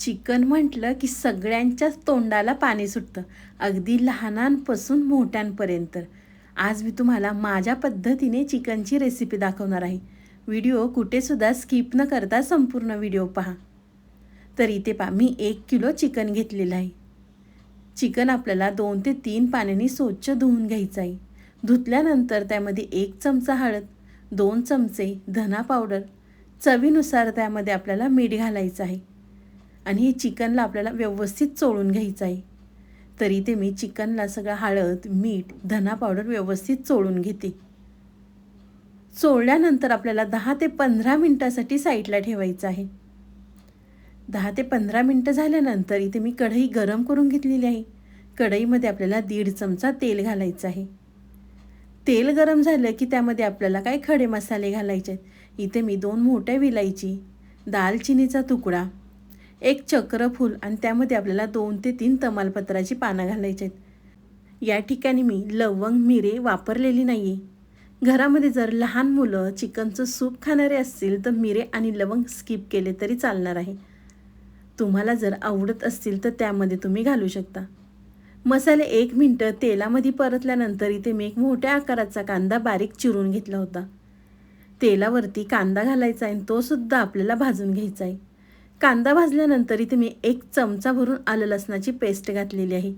Chicken म्हटलं की सगळ्यांच्याच तोंडाला पाणी सुटतं. अगदी लहानांपासून मोठ्यांपर्यंत. आज मी तुम्हाला माझ्या पद्धतीने चिकनची रेसिपी दाखवणार आहे. व्हिडिओ कुठेसुद्धा स्किप न करता संपूर्ण व्हिडिओ पहा. तर इथे पहा मी एक किलो चिकन घेतलेलं आहे. चिकन आपल्याला दोन ते तीन पाण्याने स्वच्छ धुवून घ्यायचं आहे. धुतल्यानंतर त्यामध्ये एक चमचा हळद दोन चमचे धना पावडर. चवीनुसार त्यामध्ये आपल्याला मीठ घालायचं आहे. आणि हे चिकनला आपल्याला व्यवस्थित चोळून घ्यायचं आहे. तरी ते मी चिकनला सगळं हळद मीठ धना पावडर व्यवस्थित चोळून घेते. चोळल्यानंतर आपल्याला दहा ते पंधरा मिनटासाठी साईडला ठेवायचं आहे. दहा ते पंधरा मिनटं झाल्यानंतर इथे मी कढई गरम करून घेतलेली आहे. कढईमध्ये आपल्याला दीड चमचा तेल घालायचं आहे. तेल गरम झालं की त्यामध्ये आपल्याला काय खडे मसाले घालायचे आहेत? इथे मी दोन मोठ्या विलायची दालचिनीचा तुकडा एक चक्रफूल आणि त्यामध्ये आपल्याला दोन ते तीन तमालपत्राची पानं घालायची आहेत. या ठिकाणी मी लवंग मिरे वापरलेली नाही आहे घरामध्ये जर लहान मुलं चिकनचं सूप खाणारे असतील तर मिरे आणि लवंग स्किप केले तरी चालणार आहे. तुम्हाला जर आवडत असतील तर त्यामध्ये तुम्ही घालू शकता. मसाले एक मिनटं तेलामध्ये परतल्यानंतर इथे मी एक मोठ्या आकाराचा कांदा बारीक चिरून घेतला होता. तेलावरती कांदा घालायचा आहे तो सुद्धा आपल्याला भाजून घ्यायचा आहे. कांदा भाजल्यानंतर इथे मी एक चमचा भरून आलं लसणाची पेस्ट घातलेली आहे.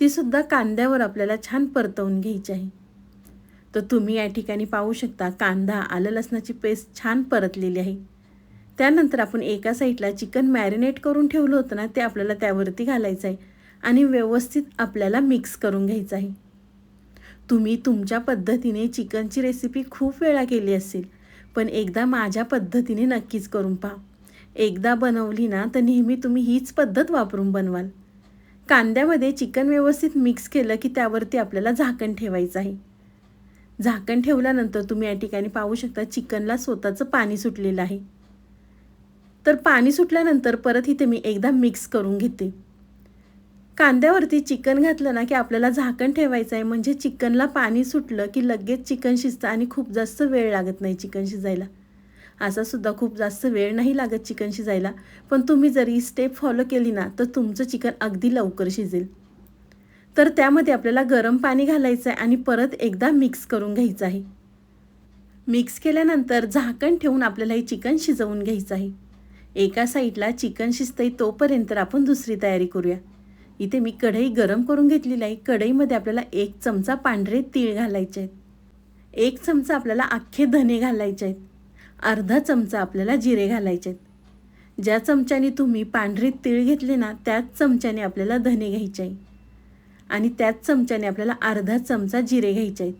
ती सुद्धा कांद्यावर आपल्याला छान परतवून घ्यायची आहे. तर तुम्ही या ठिकाणी पाहू शकता कांदा आलं लसणाची पेस्ट छान परतलेली आहे. त्यानंतर आपण एका साईडला चिकन मॅरिनेट करून ठेवलं होतं ना ते आपल्याला त्यावरती घालायचं आहे आणि व्यवस्थित आपल्याला मिक्स करून घ्यायचं आहे. तुम्ही तुमच्या पद्धतीने चिकनची रेसिपी खूप वेळा केली असेल पण एकदा माझ्या पद्धतीने नक्कीच करून पहा. एकदा बनवली ना तर नेहमी तुम्ही हीच पद्धत वापरून बनवाल. कांद्यामध्ये चिकन व्यवस्थित मिक्स केलं की त्यावरती आपल्याला झाकण ठेवायचं आहे. झाकण ठेवल्यानंतर तुम्ही या ठिकाणी पाहू शकता चिकनला स्वतःचं पाणी सुटलेलं आहे. तर पाणी सुटल्यानंतर परत इथे मी एकदा मिक्स करून घेते. कांद्यावरती चिकन घातलं ना की आपल्याला झाकण ठेवायचं आहे म्हणजे चिकनला पाणी सुटलं की लगेच चिकन शिजतं आणि खूप जास्त वेळ लागत नाही चिकन शिजायला. असा सुद्धा खूप जास्त वेळ नाही लागत चिकन शिजायला. पण तुम्ही जरी स्टेप फॉलो केली ना तर तुमचं चिकन अगदी लवकर शिजेल. तर त्यामध्ये आपल्याला गरम पाणी घालायचं आहे आणि परत एकदा मिक्स करून घ्यायचं आहे मिक्स केल्यानंतर झाकण ठेवून आपल्याला हे चिकन शिजवून घ्यायचं आहे एका साईडला चिकन शिजतंय तोपर्यंत आपण दुसरी तयारी करूया. इथे मी कढई गरम करून घेतलेली आहे. कढईमध्ये आपल्याला एक चमचा पांढरे तीळ घालायचे आहेत. एक चमचा आपल्याला अख्खे धने घालायचे आहेत. अर्धा चमचा आपल्याला जिरे घालायचे आहेत. ज्या चमच्याने तुम्ही पांढरे तीळ घेतले ना त्याच चमच्याने आपल्याला धने घ्यायचे आहे. आणि त्याच चमच्याने आपल्याला अर्धा चमचा जिरे घ्यायचे आहेत.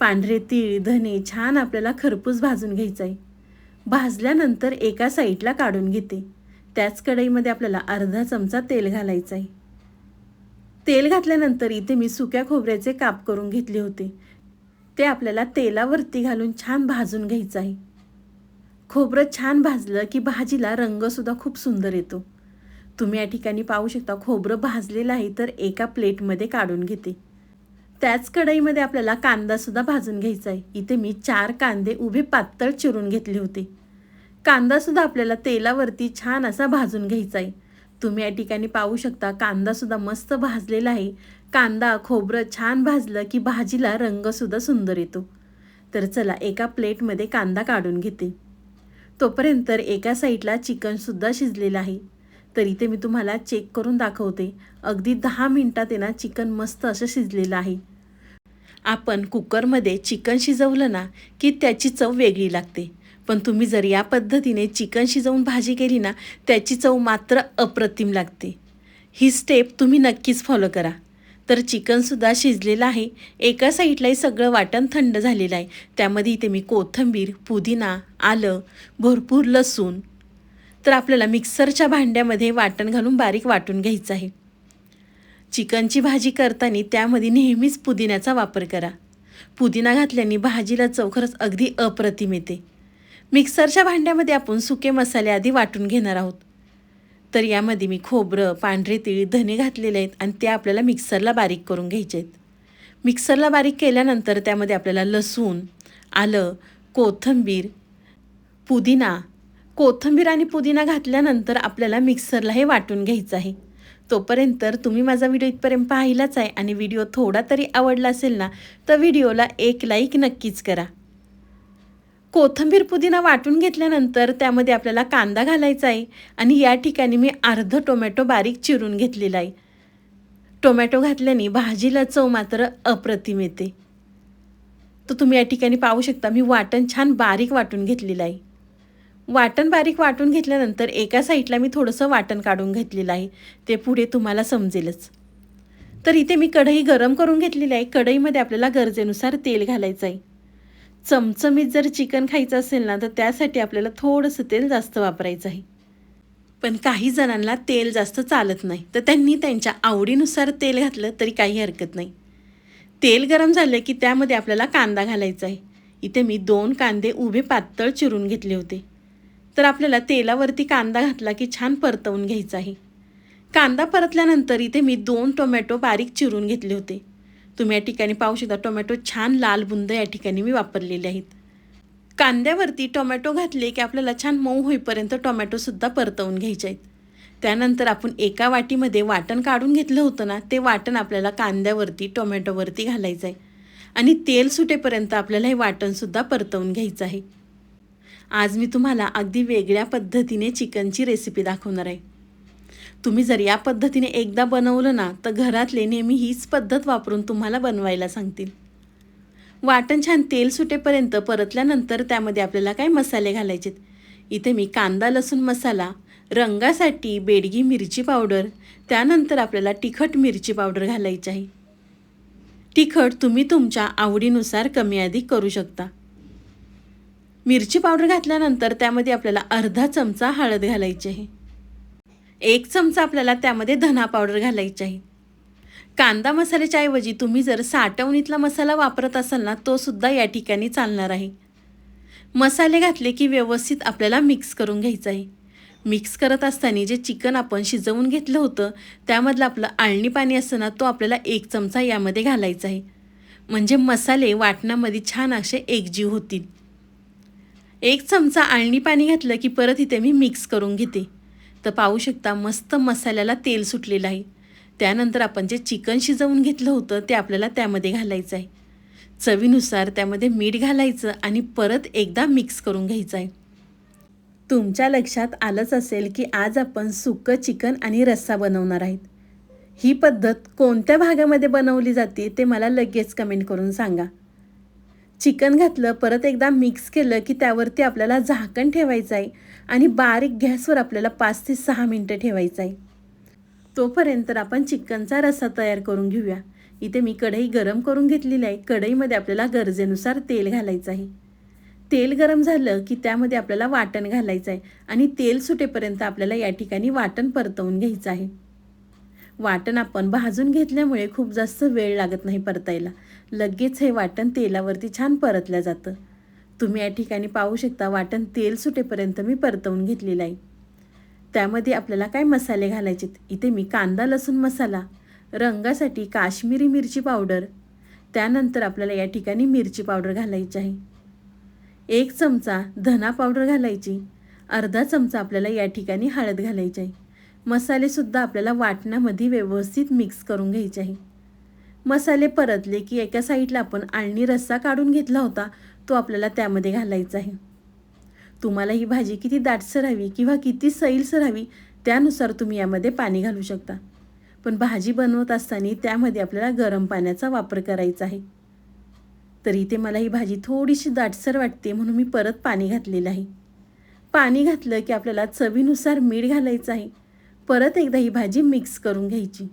पांढरे तीळ धने छान आपल्याला खरपूस भाजून घ्यायचं आहे. भाजल्यानंतर एका साईडला काढून घेते. त्याच कढईमध्ये आपल्याला अर्धा चमचा तेल घालायचं आहे. तेल घातल्यानंतर इथे मी सुक्या खोबऱ्याचे काप करून घेतले होते. ते आपल्याला तेलावरती घालून छान भाजून घ्यायचं आहे. खोबरं छान भाजलं की भाजीला रंगसुद्धा खूप सुंदर येतो. तुम्ही या ठिकाणी पाहू शकता खोबरं भाजलेलं आहे तर एका प्लेटमध्ये काढून घेते. त्याच कढईमध्ये आपल्याला कांदासुद्धा भाजून घ्यायचा आहे. इथे मी चार कांदे उभे पातळ चिरून घेतले होते. कांदासुद्धा आपल्याला तेलावरती छान असा भाजून घ्यायचा आहे. तुम्ही या ठिकाणी पाहू शकता कांदासुद्धा मस्त भाजलेला आहे. कांदा खोबरं छान भाजलं की भाजीला रंगसुद्धा सुंदर येतो. तर चला एका प्लेटमध्ये कांदा काढून घेते. तोपर्यंत एका साईडला चिकनसुद्धा शिजलेलं आहे. तर इथे मी तुम्हाला चेक करून दाखवते. अगदी दहा मिनटात आहे ना चिकन मस्त असं शिजलेलं आहे. आपण कुकरमध्ये चिकन शिजवलं ना की त्याची चव वेगळी लागते. पण तुम्ही जर या पद्धतीने चिकन शिजवून भाजी केली ना त्याची चव मात्र अप्रतिम लागते. ही स्टेप तुम्ही नक्कीच फॉलो करा. तर चिकनसुद्धा शिजलेलं आहे. एका साईडलाही सगळं वाटण थंड झालेलं आहे. त्यामध्ये इथे मी कोथिंबीर पुदिना आलं भरपूर लसूण. तर आपल्याला मिक्सरच्या भांड्यामध्ये वाटण घालून बारीक वाटून घ्यायचं आहे. चिकनची भाजी करताना त्यामध्ये नेहमीच पुदिन्याचा वापर करा. पुदिना घातल्याने भाजीला चौखरच अगदी अप्रतिम येते. मिक्सरच्या भांड्यामध्ये आपण सुके मसाले आधी वाटून घेणार आहोत. तर यामध्ये मी खोबरं पांढरे तिळी धने घातलेले आहेत आणि ते आपल्याला मिक्सरला बारीक करून घ्यायचे आहेत. मिक्सरला बारीक केल्यानंतर त्यामध्ये आपल्याला लसूण आलं कोथिंबीर पुदिना. कोथिंबीर आणि पुदिना घातल्यानंतर आपल्याला मिक्सरला हे वाटून घ्यायचं आहे. तोपर्यंत तर तुम्ही माझा व्हिडिओ इथपर्यंत पाहिलाच आहे आणि व्हिडिओ थोडा तरी आवडला असेल ना तर व्हिडिओला एक लाईक नक्कीच करा. कोथिंबीर पुदिना वाटून घेतल्यानंतर त्यामध्ये आपल्याला कांदा घालायचा आहे. आणि या ठिकाणी मी अर्ध टोमॅटो बारीक चिरून घेतलेला आहे. टोमॅटो घातल्याने भाजीला चव मात्र अप्रतिम येते. तर तुम्ही या ठिकाणी पाहू शकता मी वाटण छान बारीक वाटून घेतलेलं आहे. वाटण बारीक वाटून घेतल्यानंतर एका साईडला मी थोडंसं वाटण काढून घेतलेलं आहे. ते पुढे तुम्हाला समजेलच. तर इथे मी कढई गरम करून घेतलेली आहे. कढईमध्ये आपल्याला गरजेनुसार तेल घालायचं आहे. चमचमीत जर चिकन खायचं असेल ना तर त्यासाठी आपल्याला थोडंसं तेल जास्त वापरायचं आहे. पण काही जणांना तेल जास्त चालत नाही. तर त्यांनी त्यांच्या आवडीनुसार तेल घातलं तरी काही हरकत नाही. तेल गरम झालं की त्यामध्ये आपल्याला कांदा घालायचा आहे. इथे मी दोन कांदे उभे पातळ चिरून घेतले होते. तर आपल्याला तेलावरती कांदा घातला की छान परतवून घ्यायचा आहे. कांदा परतल्यानंतर इथे मी दोन टोमॅटो बारीक चिरून घेतले होते. तुम्ही या ठिकाणी पाहू शकता टोमॅटो छान लाल बुंद या ठिकाणी मी वापरलेले आहेत. कांद्यावरती टोमॅटो घातले की आपल्याला छान मऊ होईपर्यंत टोमॅटोसुद्धा परतवून घ्यायचे आहेत. त्यानंतर आपण एका वाटीमध्ये वाटण काढून घेतलं होतं ना ते वाटण आपल्याला कांद्यावरती टोमॅटोवरती घालायचं आहे. आणि तेल सुटेपर्यंत आपल्याला हे वाटणसुद्धा परतवून घ्यायचं आहे. आज मी तुम्हाला अगदी वेगळ्या पद्धतीने चिकनची रेसिपी दाखवणार आहे. तुम्ही जर या पद्धतीने एकदा बनवलं ना तर घरातले नेहमी हीच पद्धत वापरून तुम्हाला बनवायला सांगतील. वाटण छान तेल सुटेपर्यंत परतल्यानंतर त्यामध्ये आपल्याला काय मसाले घालायचेत? इथे मी कांदा लसूण मसाला रंगासाठी बेडगी मिरची पावडर त्यानंतर आपल्याला तिखट मिरची पावडर घालायची आहे. तिखट तुम्ही तुमच्या आवडीनुसार कमी अधिक करू शकता. मिरची पावडर घातल्यानंतर त्यामध्ये आपल्याला अर्धा चमचा हळद घालायची आहे. एक चमचा आपल्याला त्यामध्ये धना पावडर घालायची आहे. कांदा मसाल्याच्या ऐवजी तुम्ही जर साठवणीतला मसाला वापरत असाल ना तो सुद्धा या ठिकाणी चालणार आहे. मसाले घातले की व्यवस्थित आपल्याला मिक्स करून घ्यायचं आहे. मिक्स करत असताना जे चिकन आपण शिजवून घेतलं होतं त्यामधलं आपलं आळणी पाणी असतं ना तो आपल्याला एक चमचा यामध्ये घालायचा आहे. म्हणजे मसाले वाटणामध्ये छान असे एकजीव होतील. एक चमचा आळणी पाणी घातलं की परत इथे मी मिक्स करून घेते. तर पाहू शकता मस्त मसाल्याला तेल सुटलेलं आहे. त्यानंतर आपण जे चिकन शिजवून घेतलं होतं ते आपल्याला त्यामध्ये घालायचं आहे. चवीनुसार त्यामध्ये मीठ घालायचं आणि परत एकदा मिक्स करून घ्यायचं आहे. तुमच्या लक्षात आलंच असेल की आज आपण सुकं चिकन आणि रस्सा बनवणार आहेत. ही पद्धत कोणत्या भागामध्ये बनवली जाते ते मला लगेच कमेंट करून सांगा. चिकन घातलं परत एकदा मिक्स केलं की त्यावरती आपल्याला झाकण ठेवायचं आहे आणि बारीक गॅसवर आपल्याला पाच ते सहा मिनटं ठेवायचं आहे. तोपर्यंत आपण चिकनचा रस्सा तयार करून घेऊया. इथे मी कढई गरम करून घेतलेली आहे. कढईमध्ये आपल्याला गरजेनुसार तेल घालायचं आहे. तेल गरम झालं की त्यामध्ये आपल्याला वाटण घालायचं आहे आणि तेल सुटेपर्यंत आपल्याला या ठिकाणी वाटण परतवून घ्यायचं आहे. वाटण आपण भाजून घेतल्यामुळे खूप जास्त वेळ लागत नाही परतायला. लगेच हे वाटण तेलावरती छान परतलं जातं. तुम्ही या ठिकाणी पाहू शकता वाटण तेल सुटेपर्यंत मी परतवून घेतलेलं आहे. त्यामध्ये आपल्याला काय मसाले घालायचेत? इथे मी कांदा लसूण मसाला रंगासाठी काश्मीरी मिरची पावडर त्यानंतर आपल्याला या ठिकाणी मिरची पावडर घालायची आहे. एक चमचा धना पावडर घालायची अर्धा चमचा आपल्याला या ठिकाणी हळद घालायची आहे. मसालेसुद्धा आपल्याला वाटणामध्ये व्यवस्थित मिक्स करून घ्यायचे आहे. मसाले परतले की एका साईडला आपण आळणी रस्सा काढून घेतला होता तो आपल्याला त्यामध्ये घालायचा आहे. तुम्हाला ही भाजी किती दाटसर हवी किंवा किती सैलसर हवी त्यानुसार तुम्ही यामध्ये पाणी घालू शकता. पण भाजी बनवत असताना त्यामध्ये आपल्याला गरम पाण्याचा वापर करायचा आहे. तर इथे मला ही भाजी थोडीशी दाटसर वाटते म्हणून मी परत पाणी घातलेलं आहे. पाणी घातलं की आपल्याला चवीनुसार मीठ घालायचं आहे. परत एकदा ही भाजी मिक्स करून घ्यायची.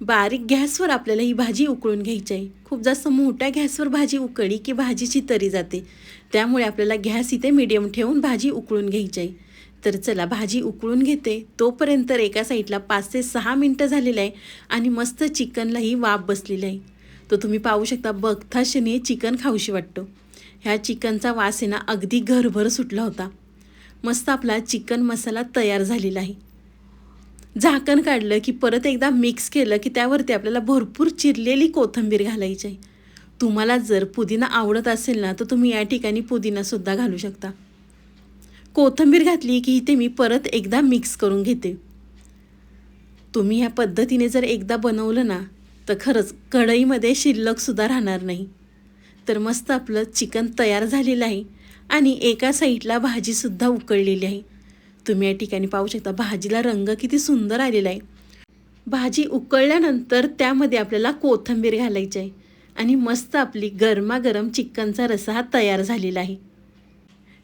बारीक गॅसवर आपल्याला ही भाजी उकळून घ्यायची आहे. खूप जास्त मोठ्या गॅसवर भाजी उकळली की भाजीची तरी जाते. त्यामुळे आपल्याला गॅस इथे मिडियम ठेवून भाजी उकळून घ्यायची आहे. तर चला भाजी उकळून घेते. तोपर्यंत एका साईडला पाच ते सहा मिनटं झालेलं आहे आणि मस्त चिकनलाही वाफ बसलेली आहे. तो तुम्ही पाहू शकता बघताशनी चिकन खाऊशी वाटतो. ह्या चिकनचा वास आहे ना अगदी घरभर सुटला होता. मस्त आपला चिकन मसाला तयार झालेला आहे. झाकण काढलं की परत एकदा मिक्स केलं की त्यावरती आपल्याला भरपूर चिरलेली कोथिंबीर घालायची. आहे तुम्हाला जर पुदिना आवडत असेल ना तर तुम्ही या ठिकाणी पुदिनासुद्धा घालू शकता. कोथिंबीर घातली की इथे मी परत एकदा मिक्स करून घेते. तुम्ही ह्या पद्धतीने जर एकदा बनवलं ना तर खरंच कढईमध्ये शिल्लकसुद्धा राहणार नाही. तर मस्त आपलं चिकन तयार झालेलं आहे आणि एका साईडला भाजीसुद्धा उकळलेली आहे. तुम्ही या ठिकाणी पाहू शकता. भाजीला रंग किती सुंदर आलेला आहे. भाजी उकळल्यानंतर त्यामध्ये आपल्याला कोथिंबीर घालायची आहे. आणि मस्त आपली गरमागरम चिकनचा रस्सा हा तयार झालेला आहे.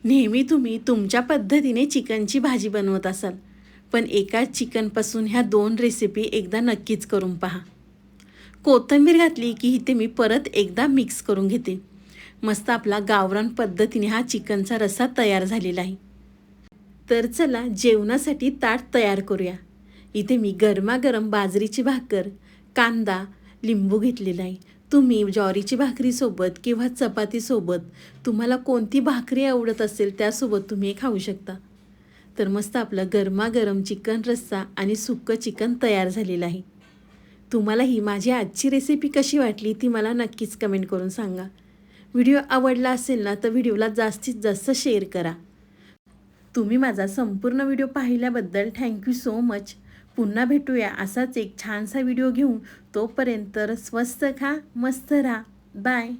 नेहमी तुम्ही तुमच्या पद्धतीने चिकनची भाजी बनवत असाल. पण एका चिकनपासून ह्या दोन रेसिपी एकदा नक्कीच करून पहा. कोथिंबीर घातली की इथे मी परत एकदा मिक्स करून घेते. मस्त आपला गावरान पद्धतीने हा चिकनचा रस्सा तयार झालेला आहे. तर चला जेवणासाठी ताट तयार करूया. इथे मी गरमागरम बाजरीची भाकर कांदा लिंबू घेतलेला आहे तुम्ही ज्वारीची भाकरीसोबत किंवा चपातीसोबत तुम्हाला कोणती भाकरी आवडत असेल त्यासोबत तुम्ही हे खाऊ शकता. तर मस्त आपलं गरमागरम चिकन रस्सा आणि सुक्कं चिकन तयार झालेलं आहे. तुम्हाला ही माझी आजची रेसिपी कशी वाटली ती मला नक्कीच कमेंट करून सांगा. व्हिडिओ आवडला असेल ना तर व्हिडिओला जास्तीत जास्त शेअर करा. तुम्ही माझा संपूर्ण व्हिडिओ पाहिल्याबद्दल थँक्यू सो मच पुन्हा भेटूया असाच एक छानसा व्हिडिओ घेऊन. तोपर्यंत स्वस्त खा मस्त राहा. बाय